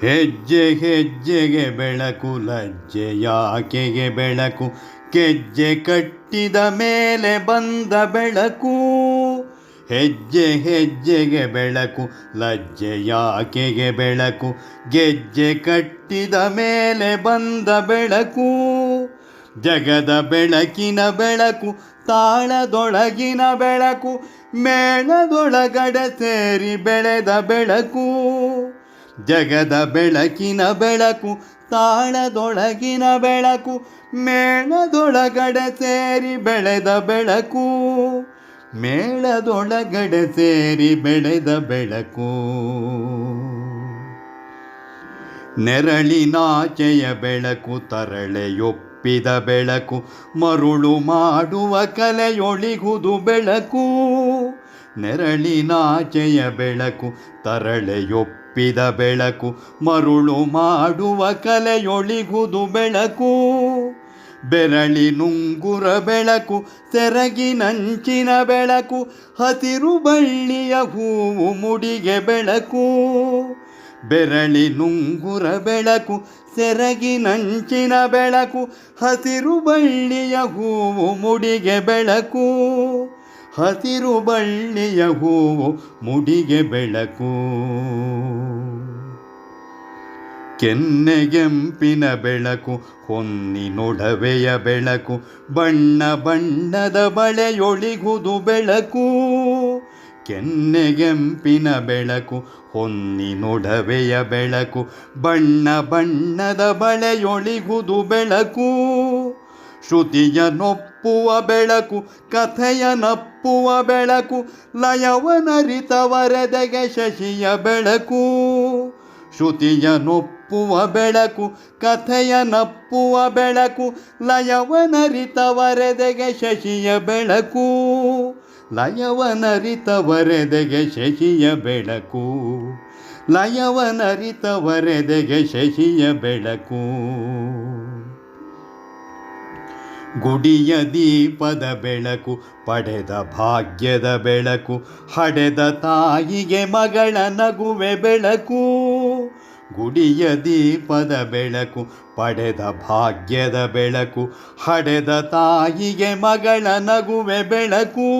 ಹೆಜ್ಜೆ ಹೆಜ್ಜೆಗೆ ಬೆಳಕು ಲಜ್ಜೆ ಯಾಕೆಗೆ ಬೆಳಕು, ಕೆಜ್ಜೆ ಕಟ್ಟಿದ ಮೇಲೆ ಬಂದ ಬೆಳಕು. ಹೆಜ್ಜೆ ಹೆಜ್ಜೆಗೆ ಬೆಳಕು ಲಜ್ಜೆ ಯಾಕೆಗೆ ಬೆಳಕು, ಗೆಜ್ಜೆ ಕಟ್ಟಿದ ಮೇಲೆ ಬಂದ ಬೆಳಕು. ಜಗದ ಬೆಳಕಿನ ಬೆಳಕು, ತಾಳದೊಳಗಿನ ಬೆಳಕು ಮೇಳದೊಳಗಡೆ ಸೇರಿ ಬೆಳೆದ ಬೆಳಕು. ಜಗದ ಬೆಳಕಿನ ಬೆಳಕು, ತಾಳದೊಳಗಿನ ಬೆಳಕು, ಮೇಳದೊಳಗಡೆ ಸೇರಿ ಬೆಳೆದ ಬೆಳಕು, ಮೇಳದೊಳಗಡೆ ಸೇರಿ ಬೆಳೆದ ಬೆಳಕು. ನೆರಳಿನಾಚೆಯ ಬೆಳಕು, ತರಳೆಯೊಪ್ಪಿದ ಬೆಳಕು, ಮರುಳು ಮಾಡುವ ಕಲೆಯೊಳಿಗುದು ಬೆಳಕು. ನೆರಳಿನಾಚೆಯ ಬೆಳಕು ತರಳೆಯೊಪ್ಪಿದ ಬೆಳಕು ಮರುಳು ಮಾಡುವ ಕಲೆಯೊಳಿಗುದು ಬೆಳಕು. ಬೆರಳಿ ನುಂಗುರ ಬೆಳಕು ಸೆರಗಿನಂಚಿನ ಬೆಳಕು ಹಸಿರು ಬಳ್ಳಿಯ ಹೂವು ಮುಡಿಗೆ ಬೆಳಕು. ಬೆರಳಿ ನುಂಗುರ ಬೆಳಕು ಸೆರಗಿನಂಚಿನ ಬೆಳಕು ಹಸಿರು ಬಳ್ಳಿಯ ಹೂವು ಮುಡಿಗೆ ಬೆಳಕು. ಹಸಿರು ಬಳ್ಳಿಯ ಹೂವು ಮುಡಿಗೆ ಬೆಳಕು. ಕೆನ್ನೆಗೆಂಪಿನ ಬೆಳಕು ಹೊನ್ನಿನೊಡವೆಯ ಬೆಳಕು, ಬಣ್ಣ ಬಣ್ಣದ ಬಳೆಯೊಳಿಗುದು ಬೆಳಕು. ಕೆನ್ನೆಗೆಂಪಿನ ಬೆಳಕು ಹೊನ್ನಿನೊಡವೆಯ ಬೆಳಕು, ಬಣ್ಣ ಬಣ್ಣದ ಬಳೆಯೊಳಿಗುದು ಬೆಳಕು. ಶ್ರುತಿಯ ನೊಪ್ಪುವ ಬೆಳಕು, ಕಥೆಯ ನಪ್ಪುವ ಬೆಳಕು ಲಯವನರಿತವರೆದೆಗೆ ಶಶಿಯ ಬೆಳಕು. ಶ್ರುತಿಯ ನೊಪ್ಪುವ ಬೆಳಕು, ಕಥೆಯ ನಪ್ಪುವ ಬೆಳಕು ಲಯವನರಿತವರೆದೆಗೆ ಶಶಿಯ ಬೆಳಕು. ಲಯವನರಿತವರೆದೆಗೆ ಶಶಿಯ ಬೆಳಕು. ಲಯವನರಿತವರೆದೆಗೆ ಶಶಿಯ ಬೆಳಕು. ಗುಡಿಯ ದೀಪದ ಬೆಳಕು, ಪಡೆದ ಭಾಗ್ಯದ ಬೆಳಕು, ಹಡೆದ ತಾಯಿಗೆ ಮಗಳ ನಗುವೆ ಬೆಳಕು. ಗುಡಿಯ ದೀಪದ ಬೆಳಕು, ಪಡೆದ ಭಾಗ್ಯದ ಬೆಳಕು, ಹಡೆದ ತಾಯಿಗೆ ಮಗಳ ನಗುವೆ ಬೆಳಕು.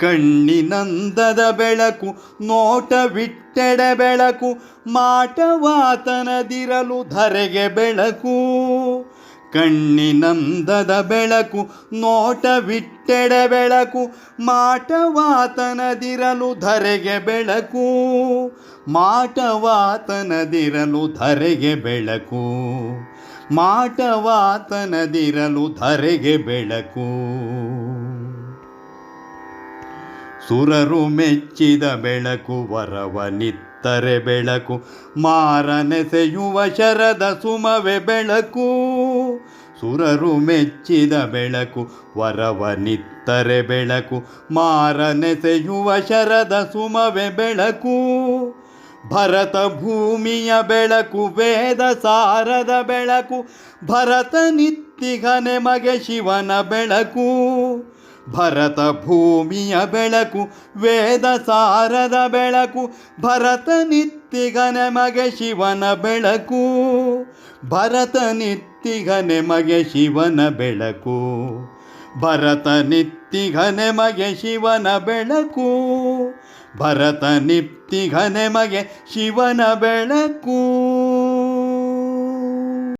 ಕಣ್ಣಿನಂದದ ಬೆಳಕು, ನೋಟವಿಟ್ಟೆಡೆ ಬೆಳಕು, ಮಾಟವಾತನದಿರಲು ಧರೆಗೆ ಬೆಳಕು. ಕಣ್ಣಿನಂದದ ಬೆಳಕು ನೋಟವಿಟ್ಟೆಡ ಬೆಳಕು ಮಾಟವಾತನದಿರಲು ಧರೆಗೆ ಬೆಳಕು ಮಾಟವಾತನದಿರಲು ಧರೆಗೆ ಬೆಳಕು ಮಾಟವಾತನದಿರಲು ಧರೆಗೆ ಬೆಳಕು. ಸುರರು ಮೆಚ್ಚಿದ ಬೆಳಕು ವರವ ನಿತ್ತರೆ ಬೆಳಕು ಮಾರನೆಸೆಯುವ ಶರದ ಸುಮವೆ ಬೆಳಕು. ಸುರರು ಮೆಚ್ಚಿದ ಬೆಳಕು ವರವ ನಿತ್ತರೆ ಬೆಳಕು ಮಾರನೆಸೆಯುವ ಶರದ ಸುಮವೆ ಬೆಳಕು. ಭರತ ಭೂಮಿಯ ಬೆಳಕು, ವೇದ ಸಾರದ ಬೆಳಕು, ಭರತ ನಿತ್ತಿಗನೆ ಮಗೆ ಶಿವನ ಬೆಳಕು. ಭರತ ಭೂಮಿಯ ಬೆಳಕು, ವೇದ ಸಾರದ ಬೆಳಕು, ಭರತ ನಿತ್ತಿಗನೆ ಮಗೆ ಶಿವನ ಬೆಳಕು. ಭರತ ನಿತ್ತಿಗನೆ ಮಗೆ ಶಿವನ ಬೆಳಕು. ಭರತ ನಿತ್ತಿಗನೆ ಮಗೆ ಶಿವನ ಬೆಳಕು. ಭರತ ನಿತ್ತಿಗನೆ ಮಗೆ ಶಿವನ ಬೆಳಕು.